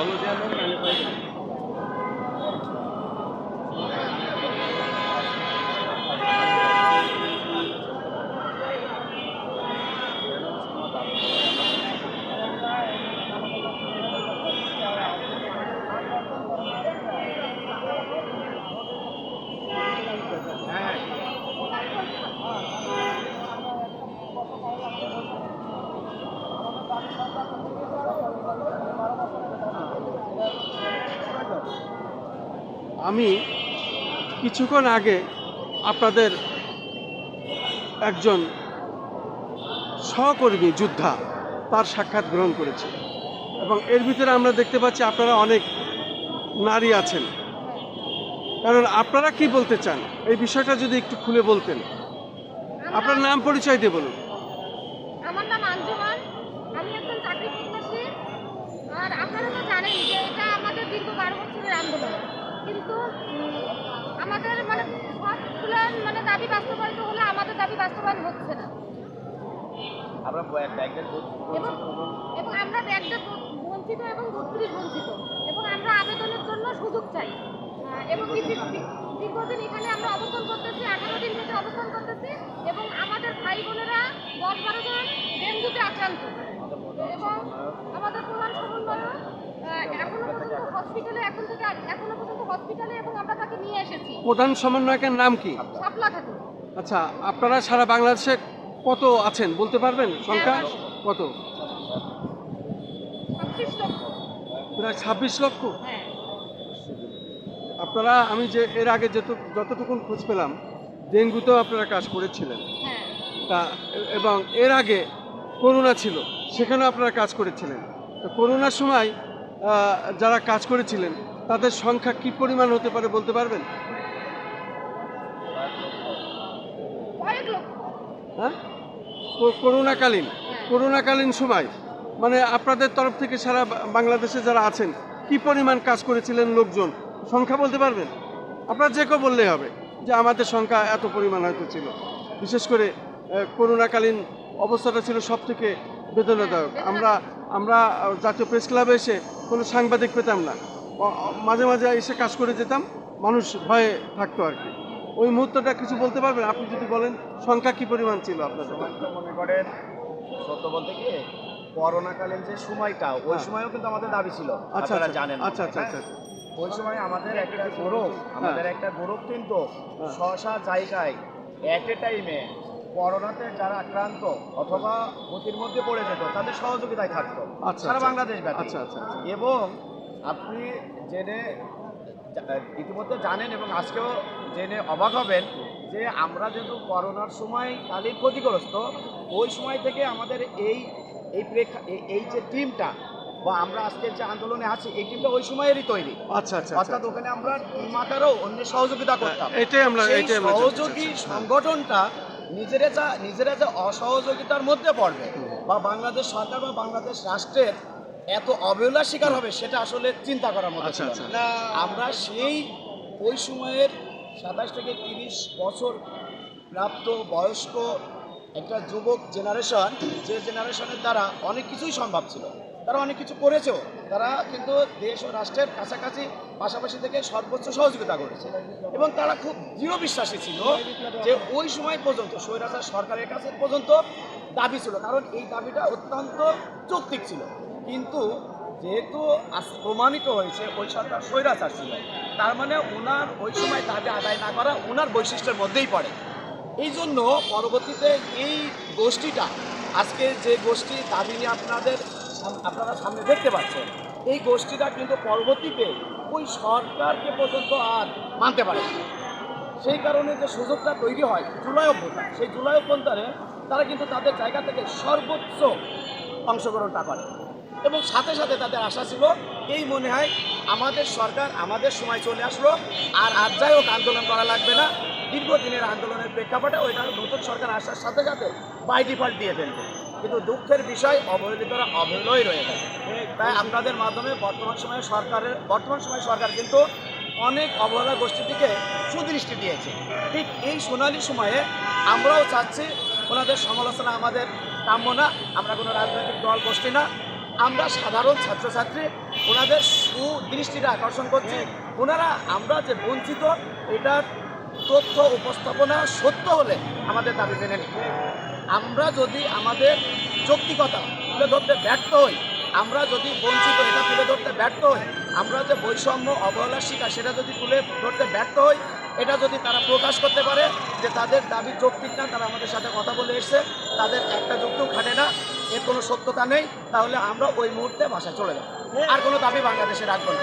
follow them and if I আমি কিছুক্ষণ আগে আপনাদের একজন সহকর্মী যোদ্ধা তার সাক্ষাৎ গ্রহণ করেছি এবং এর ভিতরে আমরা দেখতে পাচ্ছি আপনারা অনেক নারী আছেন। কারণ আপনারা কি বলতে চান? এই বিষয়টা যদি একটু খুলে বলতেন। আপনার নাম পরিচয় দিয়ে বলুন। আর আপনারা তো জানেন যে এটা আমাদের দীর্ঘ বারো বছরের আন্দোলন। কিন্তু আমাদের মানে সবগুলো মানে দাবি বাস্তবায়িত হলে আমাদের দাবি বাস্তবায়ন হচ্ছে না। আমরা এবং আমরা ব্যাগটা বঞ্চিত এবং বত্রিশ বঞ্চিত। এবং আমরা আবেদনের জন্য সুযোগ চাই। এবং দীর্ঘ- দীর্ঘদিন এখানে আমরা অবস্থান করতেছি আঠারো দিন থেকে অবস্থান করতেছি। এবং আমাদের ভাই বোনেরা দশ বারো জন ডেঙ্গুতে আক্রান্ত। এবং আমাদের প্রধান সমন্বয়ক এখনও পর্যন্ত হসপিটালে এখন থেকে এখনও পর্যন্ত হসপিটালে এবং আমরা তাকে নিয়ে এসেছি। প্রধান সমন্বয়কের নাম কি? আচ্ছা আপনারা সারা বাংলাদেশে কত আছেন বলতে পারবেন? সংখ্যা? কত? প্রায় ছাব্বিশ লক্ষ? হ্যাঁ। আপনারা আমি যে এর আগে যত যতটুকুন খোঁজ পেলাম ডেঙ্গুতেও আপনারা কাজ করেছিলেন। হ্যাঁ। তা এবং এর আগে করোনা ছিল। সেখানেও আপনারা কাজ করেছিলেন। তো করোনার সময় যারা কাজ করেছিলেন তাদের সংখ্যা কি পরিমাণ হতে পারে বলতে পারবেন? হ্যাঁ? করোনাকালীন। করোনাকালীন সময়। মানে আপনাদের তরফ থেকে সারা বাংলাদেশে যারা আছেন কি পরিমাণ কাজ করেছিলেন লোকজন? সংখ্যা বলতে পারবেন? আপনার যে কেউ বললেই হবে যে আমাদের সংখ্যা এত পরিমাণ হয়তো ছিল। বিশেষ করে করোনাকালীন অবস্থাটা ছিল সব থেকে বেদনাদায়ক আমরা আমরা জাতীয় প্রেস ক্লাবে এসে কোনো সাংবাদিক পেতাম না। মাঝে মাঝে এসে কাজ করে যেতাম মানুষ ভয়ে থাকতো আর কি। ওই মুহূর্তটা কিছু বলতে পারবেন? আপনি যদি বলেন সংখ্যা কি পরিমাণ ছিল আপনাদের? মনে করেন সত্য বলতে কি করোনাকালীন যে সময়টা ওই হ্যাঁ। সময়ও কিন্তু আমাদের দাবি ছিল। আচ্ছা আপনারা আচ্ছা জানেন আচ্ছা আচ্ছা হ্যাঁ? আচ্ছা ওই সময় আমাদের একটা গৌরব আমাদের একটা গৌরব কিন্তু হ্যাঁ। শশা জায়গায় এট এ টাইমে করোনাতে যারা আক্রান্ত অথবা ক্ষতির মধ্যে পড়ে যেত তাদের সহযোগিতায় থাকতো। আচ্ছা, সারা আচ্ছা। বাংলাদেশ ব্যাপী। আচ্ছা আচ্ছা আচ্ছা। এবং আপনি জেনে ইতিমধ্যে জানেন এবং আজকেও জেনে অবাক হবেন যে আমরা যেহেতু করোনার সময় কালীন ক্ষতিগ্রস্ত ওই সময় থেকে আমাদের এই এই প্রেক্ষা এই- যে টিমটা বা আমরা আজকে যে আন্দোলনে আছি এই টিমটা ওই সময়েরই তৈরি। আচ্ছা আচ্ছা অর্থাৎ ওখানে আমরা টিম আকারেও অন্য সহযোগিতা করতাম। এটাই আমরা সহযোগী সংগঠনটা নিজেরা যা নিজেরা যে অসহযোগিতার মধ্যে পড়বে বা বাংলাদেশ সরকার বা বাংলাদেশ রাষ্ট্রের এত অবহেলার শিকার হবে সেটা আসলে চিন্তা করার মতো আচ্ছা, আচ্ছা। না। আমরা সেই ওই সময়ের সাতাশ থেকে তিরিশ বছর প্রাপ্ত বয়স্ক একটা যুবক জেনারেশন যে জেনারেশনের দ্বারা অনেক কিছুই সম্ভব ছিল তারা অনেক কিছু করেছেও। তারা কিন্তু দেশ ও রাষ্ট্রের কাছাকাছি, পাশাপাশি থেকে সর্বোচ্চ সহযোগিতা করেছে। এবং তারা খুব দৃঢ় বিশ্বাসী ছিল যে ওই সময় পর্যন্ত, স্বৈরাচার সরকারের কাছে পর্যন্ত দাবি ছিল। কারণ এই দাবিটা অত্যন্ত যৌক্তিক ছিল। কিন্তু যেহেতু প্রমাণিত হয়েছে, ওই সরকার স্বৈরাচার ছিল, তার মানে ওনার ওই সময় দাবি আদায় না করা ওনার বৈশিষ্ট্যের মধ্যেই পড়ে। এই জন্য পরবর্তীতে এই গোষ্ঠীটা, আজকে যে গোষ্ঠী দাবি নিয়ে আপনাদের আপনারা সামনে দেখতে পাচ্ছেন। এই গোষ্ঠীটা কিন্তু পরবর্তীতে ওই সরকারকে পর্যন্ত আর মানতে পারে সেই কারণে যে সুযোগটা তৈরি হয় জুলাই অভ্যুত্থান, সেই জুলাই অভ্যুত্থানে তারা কিন্তু তাদের জায়গা থেকে সর্বোচ্চ অংশগ্রহণটা করে। এবং সাথে সাথে তাদের আশা ছিল, এই মনে হয় আমাদের সরকার আমাদের সময় চলে আসলো, আর আর যাই হোক আন্দোলন করা লাগবে না। দীর্ঘদিনের আন্দোলনের প্রেক্ষাপটে ওইটা নতুন সরকার আসার সাথে সাথে বাই ডিফল্ট দিয়ে ফেলবে। কিন্তু দুঃখের বিষয় অবহেলিতরা অবহেলই রয়ে গেছে তাই আপনাদের মাধ্যমে বর্তমান সময়ে সরকারের, বর্তমান সময়ে সরকার কিন্তু অনেক অবহেলা গোষ্ঠীর দিকে সুদৃষ্টি দিয়েছে। ঠিক এই সোনালি সময়ে আমরাও চাচ্ছি, ওনাদের সমালোচনা আমাদের কাম্য না, আমরা কোনো রাজনৈতিক দল, গোষ্ঠী না। আমরা সাধারণ ছাত্রছাত্রী, ওনাদের সুদৃষ্টিটা আকর্ষণ করছি। ওনারা, আমরা যে বঞ্চিত, এটার তথ্য, উপস্থাপনা সত্য হলে আমাদের দাবি মেনে নিই আমরা যদি আমাদের যৌক্তিকতা তুলে ধরতে ব্যর্থ হই আমরা যদি বঞ্চিত এটা তুলে ধরতে ব্যর্থ হই আমরা যে বৈষম্য অবহেলার শিকার সেটা যদি তুলে ধরতে ব্যর্থ হই এটা যদি তারা প্রকাশ করতে পারে যে তাদের দাবি যৌক্তিক না তারা আমাদের সাথে কথা বলে এসছে তাদের একটা যুক্তিও খাটে না এর কোনো সত্যতা নেই তাহলে আমরা ওই মুহূর্তে বাসায় চলে যাব। আর কোনো দাবি বাংলাদেশে রাখব না।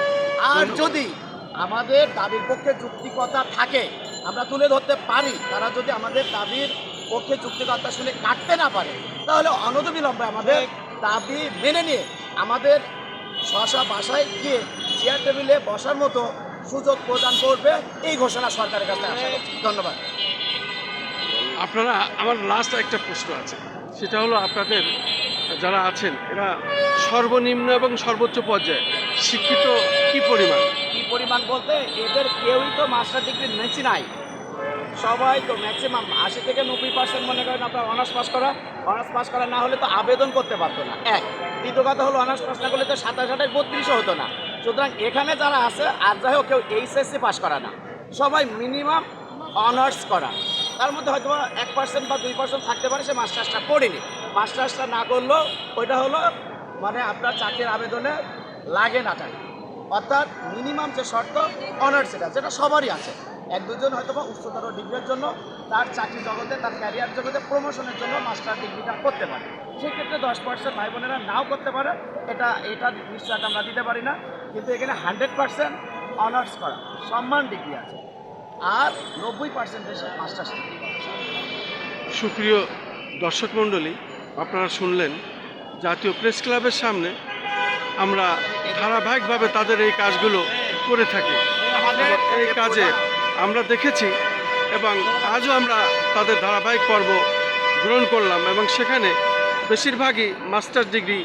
আর যদি আমাদের দাবির পক্ষে যুক্তিকতা থাকে আমরা তুলে ধরতে পারি তারা যদি আমাদের দাবির পক্ষে যুক্তিকতা শুনে কাটতে না পারে তাহলে অনতবিলম্বে আমাদের দাবি মেনে নিয়ে আমাদের স্বশা বাসায় গিয়ে চেয়ার টেবিলে বসার মতো সুযোগ প্রদান করবে এই ঘোষণা সরকারের কাছে ধন্যবাদ। আপনারা আমার লাস্ট একটা প্রশ্ন আছে। সেটা হলো আপনাদের যারা আছেন এরা সর্বনিম্ন এবং সর্বোচ্চ পর্যায়ে শিক্ষিত কি পরিমাণ? কি পরিমাণ বলতে এদের কেউই তো মাস্টার ডিগ্রি নিচ্ছি নাই। সবাই তো ম্যাক্সিমাম আশি থেকে নব্বই পার্সেন্ট মনে করেন আপনার অনার্স পাস করা অনার্স পাস করা না হলে তো আবেদন করতে পারতো না। এক, দ্বিতীয় কথা হলো অনার্স পাস না করলে তো সাতাশ আঠাশ বত্রিশও হতো না। সুতরাং এখানে যারা আছে, আর যাই হোক কেউ এইচএসসি পাস করা না। সবাই মিনিমাম অনার্স করা। তার মধ্যে হয়তো এক পার্সেন্ট বা দুই পার্সেন্ট থাকতে পারে, সে মাস্টার্সটা করেনি মাস্টার্সটা না করলেও ওইটা হলো মানে আপনার চাকরির আবেদনে লাগে না টাকা অর্থাৎ মিনিমাম যে শর্ত অনার্স এটা, যেটা সবারই আছে। এক দুজন হয়তো বা উচ্চতর ডিগ্রির জন্য তার চাকরি জগতে তার ক্যারিয়ার জগতে প্রমোশনের জন্য মাস্টার ডিগ্রিটা করতে পারে। সেক্ষেত্রে দশ পার্সেন্ট ভাই বোনেরা নাও করতে পারে। এটা এটা নিশ্চয়তা আমরা দিতে পারি না। কিন্তু এখানে হান্ড্রেড পার্সেন্ট অনার্স করা সম্মান ডিগ্রি আছে। আর নব্বই পার্সেন্ট দেশে মাস্টার্স ডিগ্রি সুপ্রিয় দর্শক মণ্ডলী আপনারা শুনলেন জাতীয় প্রেস ক্লাবের সামনে আমরা ধারাবাহিকভাবে তাদের এই কাজগুলো করে থাকি। এই কাজে আমরা দেখেছি এবং আজও আমরা তাদের ধারাবাহিক পর্ব গ্রহণ করলাম এবং সেখানে বেশিরভাগই মাস্টার ডিগ্রি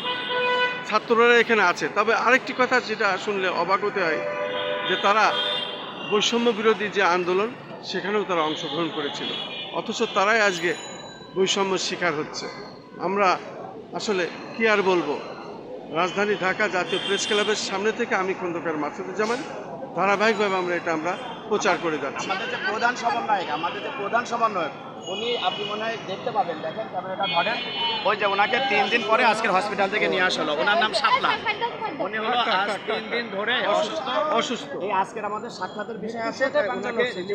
ছাত্ররা এখানে আছে। তবে আরেকটি কথা যেটা শুনলে অবাক হতে হয়, যে তারা বৈষম্য বিরোধী যে আন্দোলন, সেখানেও তারা অংশগ্রহণ করেছিল। অথচ তারাই আজকে বৈষম্যের শিকার হচ্ছে। আমরা আসলে কি আর বলব? রাজধানী ঢাকা জাতীয় প্রেস ক্লাবের সামনে থেকে আমি খন্দকার মাসুদুজ্জামান। ধারাবাহিকভাবে আমরা এটা আমরা প্রচার করে যাচ্ছি। আমাদের যে প্রধান সমন্বয়ক আমাদের যে প্রধান সমন্বয়ক উনি আপনি মনে হয় দেখতে পাবেন। দেখেন ক্যামেরাটা ধরেন। ওই যে ওনাকে তিন দিন পরে আজকের হসপিটাল থেকে নিয়ে আসা হলো। ওনার নাম শাপলা উনি হলো আজ তিন দিন ধরে অসুস্থ? অসুস্থ। এই আজকের আমাদের সাক্ষাতের বিষয় আছে। এসেছি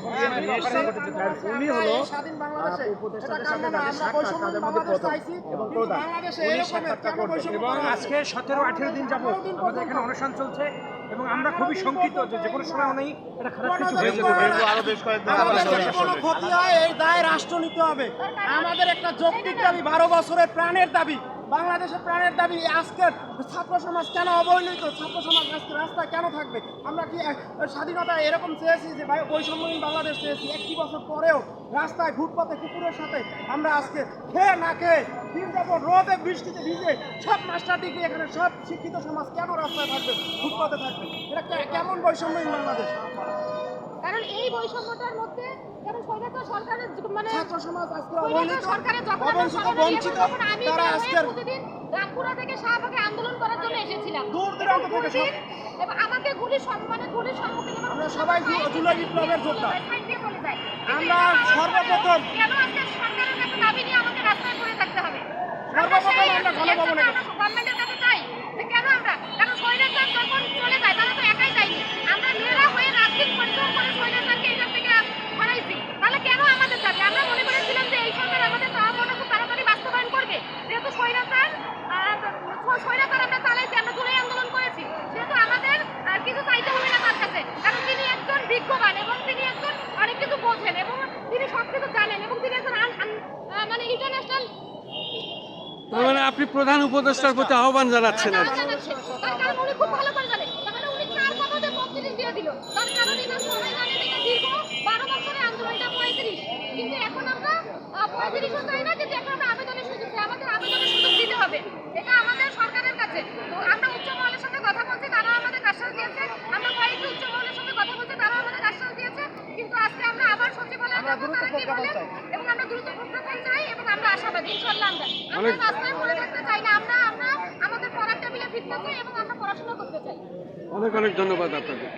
উনি হলো আহ, উপদেষ্টাদের সাথে যাদের সাক্ষাৎ। তাদের মধ্যে প্রথম। এবং প্রধান। উনি সাক্ষাৎটা করবেন এবং আজকে সতেরো আঠেরো দিন যাব আমাদের এখানে অনুষ্ঠান চলছে। এবং আমরা খুবই শঙ্কিত যে যে কোনো সময় অনেক এটা খারাপ কিছু হয়ে যেতে পারে। আরও বেশ কয়েকদিন কোনো ক্ষতি হয় এই দায় রাষ্ট্র নিতে হবে। আমাদের একটা যৌক্তিক দাবি বারো বছরের প্রাণের দাবি। বাংলাদেশের প্রাণের দাবি আজকের ছাত্র সমাজ কেন অবহেলিত? ছাত্র সমাজ আজকে রাস্তায় কেন থাকবে? আমরা কি স্বাধীনতা এরকম চেয়েছি যে বৈষম্যহীন বাংলাদেশ চেয়েছি? একটি বছর পরেও রাস্তায় ফুটপাতে কুকুরের সাথে আমরা আজকে খেয়ে না খেয়ে দিন যাবত রোদে বৃষ্টিতে ভিজে সব মাস্টার ডিগ্রি এখানে সব শিক্ষিত সমাজ কেন রাস্তায় থাকবে, ফুটপাতে থাকবে? এটা কেমন বৈষম্যহীন বাংলাদেশ? কারণ এই বৈষম্যটার মধ্যে যেমন স্বৈরাচার সরকারের মানে ছাত্র সমাজ আজকে অবহেলিত সরকারের যখন আমরা বঞ্চিত তারা আজকের প্রতিদিন রামপুরা থেকে শাহবাগে আন্দোলন করার জন্য এসেছিলাম। দূর দূরান্ত থেকে এবং আমাকে গুলি সম্মানে গুলির সম্মুখীন আমরা সবাই জুলাই বিপ্লবের যোদ্ধা। আমরা সর্বপ্রথম- কেন আজকে সরকারের কাছে দাবি নিয়ে আমাকে রাস্তায় পড়ে থাকতে হবে। সর্বপ্রথম আমরা গণভবনে একটা মানে আপনি প্রধান উপদেষ্টার প্রতি আহ্বান জানাচ্ছেন আর কি। জানাচ্ছে। তার কারণ উনি খুব ভালো করে জানে। তাহলে উনি কার কথাতে বক্তৃতা দিয়ে দিল? তার কারণ এটা সবাই জানে যে এটা দীর্ঘ 12 বছরের আন্দোলন, এটা 35 কিন্তু এখন আমরা আহ, 35 ও চাই না, কিন্তু এখন আমরা আবেদনের সুযোগ চাই। আমাদের আবেদনের সুযোগ দিতে হবে। এটা আমাদের সরকারের কাছে। তো আমরা উচ্চ মহলের সাথে কথা বলছি, তারাও আমাদের আশ্বাস দিয়েছে। আমরা কয়েকটি উচ্চ মহলের সাথে কথা বলছি, তারাও আমাদের আশ্বাস দিয়েছে। কিন্তু আজকে আমরা আবার সচিবালয়ে যাব, দ্রুত তারা কি প্রজ্ঞাপন চাই। অনেক অনেক ধন্যবাদ আপনাদের।